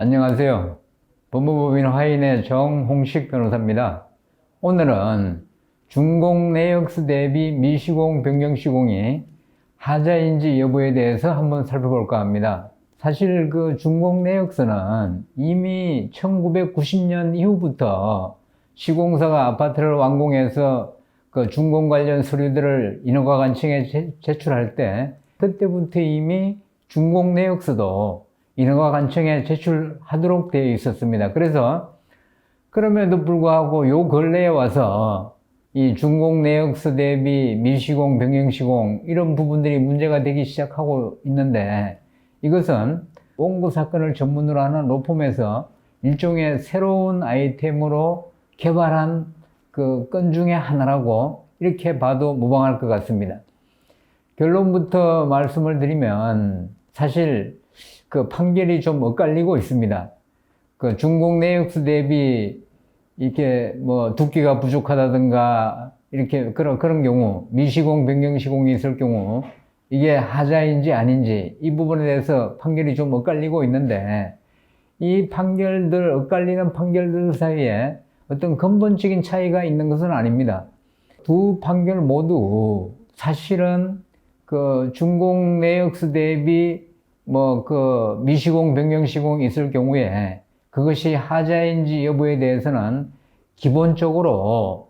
안녕하세요. 법무법인 화인의 정홍식 변호사입니다. 오늘은 중공 내역수 대비 미시공 변경 시공이 하자인지 여부에 대해서 한번 살펴볼까 합니다. 사실 그 중공 내역서는 이미 1990년 이후부터 시공사가 아파트를 완공해서 그 준공 관련 서류들을 인허가 관청에 제- 제출할 때 그때부터 이미 준공 내역서도 인허가 관청에 제출하도록 되어 있었습니다. 그래서 그럼에도 불구하고 요 근래에 와서 이 준공 내역서 대비 미시공, 변경시공 이런 부분들이 문제가 되기 시작하고 있는데 이것은 원고 사건을 전문으로 하는 로펌에서 일종의 새로운 아이템으로 개발한 그 건 중에 하나라고 이렇게 봐도 무방할 것 같습니다. 결론부터 말씀을 드리면 사실 그 판결이 좀 엇갈리고 있습니다. 그 중공 내역수 대비 이렇게 뭐 두께가 부족하다든가 이렇게 그런 그런 경우 미시공 변경 시공이 있을 경우 이게 하자인지 아닌지 이 부분에 대해서 판결이 좀 엇갈리고 있는데 이 판결들 엇갈리는 판결들 사이에 어떤 근본적인 차이가 있는 것은 아닙니다. 두 판결 모두 사실은 그 중공 내역수 대비 뭐 그 미시공 변경 시공이 있을 경우에 그것이 하자인지 여부에 대해서는 기본적으로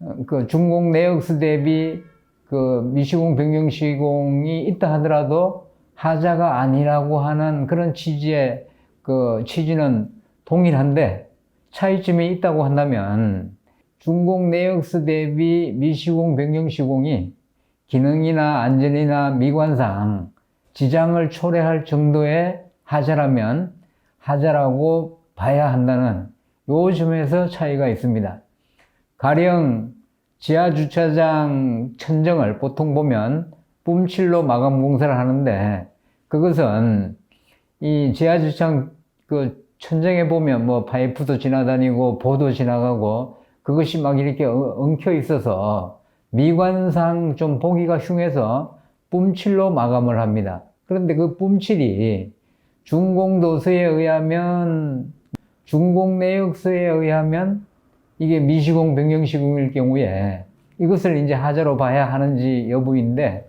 어, 그 중공 내역수 대비 그 미시공 변경 시공이 있다 하더라도 하자가 아니라고 하는 그런 취지의 그 취지는 동일한데 차이점이 있다고 한다면 중공 내역수 대비 미시공 변경 시공이 기능이나 안전이나 미관상 지장을 초래할 정도의 하자라면 하자라고 봐야 한다는 요 점에서 차이가 있습니다. 가령 지하 주차장 천정을 보통 보면 뿜칠로 마감 공사를 하는데 그것은 이 지하 주차장 그 천정에 보면 뭐 파이프도 지나다니고 보도 지나가고 그것이 막 이렇게 엉- 엉켜 있어서 미관상 좀 보기가 흉해서 뿜칠로 마감을 합니다. 그런데 그 뿜칠이 준공도서에 의하면 준공 내역서에 의하면 이게 미시공 변경시공일 경우에 이것을 이제 하자로 봐야 하는지 여부인데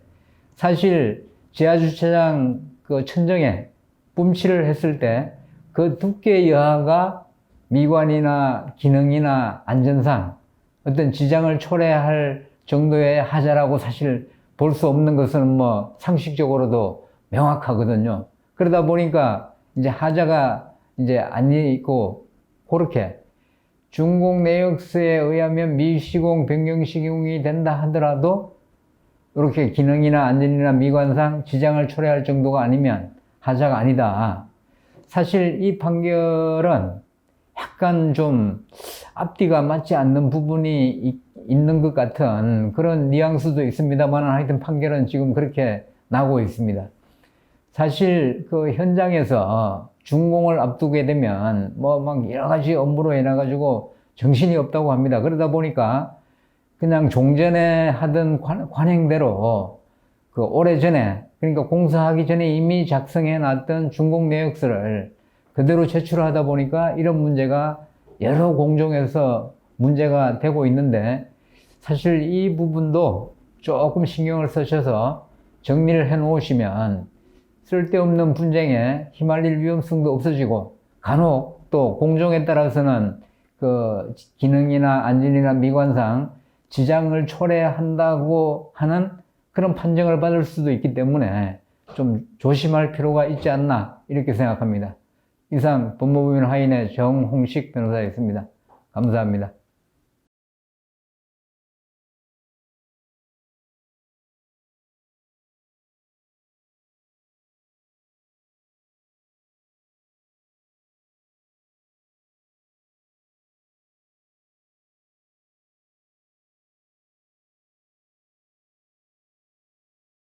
사실 지하주차장 그 천정에 뿜칠을 했을 때 그 두께 여하가 미관이나 기능이나 안전상 어떤 지장을 초래할 정도의 하자라고 사실 볼 수 없는 것은 뭐 상식적으로도 명확하거든요. 그러다 보니까 이제 하자가 이제 아니고 그렇게 중공 내역서에 의하면 미시공 변경시공이 된다 하더라도 이렇게 기능이나 안전이나 미관상 지장을 초래할 정도가 아니면 하자가 아니다. 사실 이 판결은 약간 좀 앞뒤가 맞지 않는 부분이 있- 있는 것 같은 그런 뉘앙스도 있습니다만 하여튼 판결은 지금 그렇게 나고 있습니다. 사실 그 현장에서 준공을 앞두게 되면 뭐 막 여러 가지 업무로 인해가지고 정신이 없다고 합니다. 그러다 보니까 그냥 종전에 하던 관, 관행대로 그 오래전에 그러니까 공사하기 전에 이미 작성해 놨던 준공 내역서를 그대로 제출하다 보니까 이런 문제가 여러 공정에서 문제가 되고 있는데 사실 이 부분도 조금 신경을 쓰셔서 정리를 해 놓으시면 쓸데없는 분쟁에 휘말릴 위험성도 없어지고 간혹 또 공정에 따라서는 그 기능이나 안전이나 미관상 지장을 초래한다고 하는 그런 판정을 받을 수도 있기 때문에 좀 조심할 필요가 있지 않나 이렇게 생각합니다. 이상 법무부인 하인의 정홍식 변호사였습니다. 감사합니다.